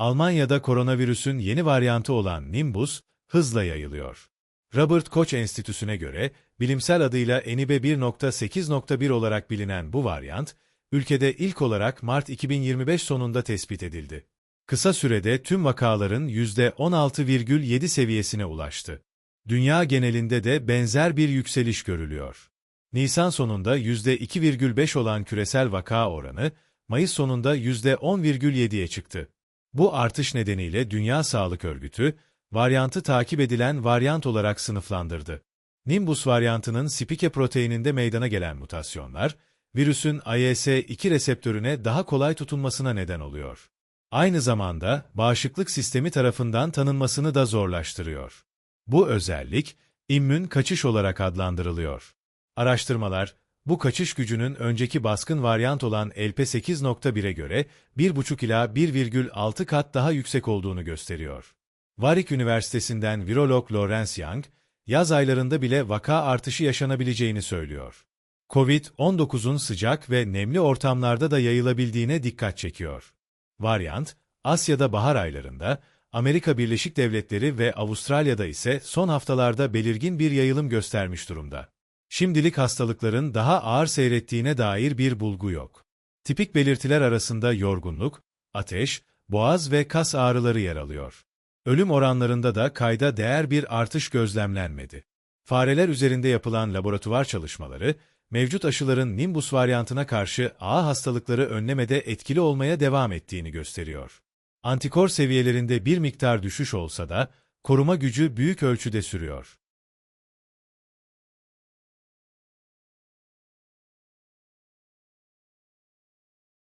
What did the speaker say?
Almanya'da koronavirüsün yeni varyantı olan Nimbus, hızla yayılıyor. Robert Koch Enstitüsü'ne göre, bilimsel adıyla ENIBE 1.8.1 olarak bilinen bu varyant, ülkede ilk olarak Mart 2025 sonunda tespit edildi. Kısa sürede tüm vakaların %16,7 seviyesine ulaştı. Dünya genelinde de benzer bir yükseliş görülüyor. Nisan sonunda %2,5 olan küresel vaka oranı, Mayıs sonunda %10,7'ye çıktı. Bu artış nedeniyle Dünya Sağlık Örgütü, varyantı takip edilen varyant olarak sınıflandırdı. Nimbus varyantının spike proteininde meydana gelen mutasyonlar, virüsün IS-2 reseptörüne daha kolay tutunmasına neden oluyor. Aynı zamanda bağışıklık sistemi tarafından tanınmasını da zorlaştırıyor. Bu özellik, immün kaçış olarak adlandırılıyor. Araştırmalar, bu kaçış gücünün önceki baskın varyant olan LP8.1'e göre 1,5 ila 1,6 kat daha yüksek olduğunu gösteriyor. Warwick Üniversitesi'nden virolog Lawrence Young, yaz aylarında bile vaka artışı yaşanabileceğini söylüyor. COVID-19'un sıcak ve nemli ortamlarda da yayılabildiğine dikkat çekiyor. Varyant, Asya'da bahar aylarında, Amerika Birleşik Devletleri ve Avustralya'da ise son haftalarda belirgin bir yayılım göstermiş durumda. Şimdilik hastalıkların daha ağır seyrettiğine dair bir bulgu yok. Tipik belirtiler arasında yorgunluk, ateş, boğaz ve kas ağrıları yer alıyor. Ölüm oranlarında da kayda değer bir artış gözlemlenmedi. Fareler üzerinde yapılan laboratuvar çalışmaları, mevcut aşıların Nimbus varyantına karşı ağ hastalıkları önlemede etkili olmaya devam ettiğini gösteriyor. Antikor seviyelerinde bir miktar düşüş olsa da, koruma gücü büyük ölçüde sürüyor.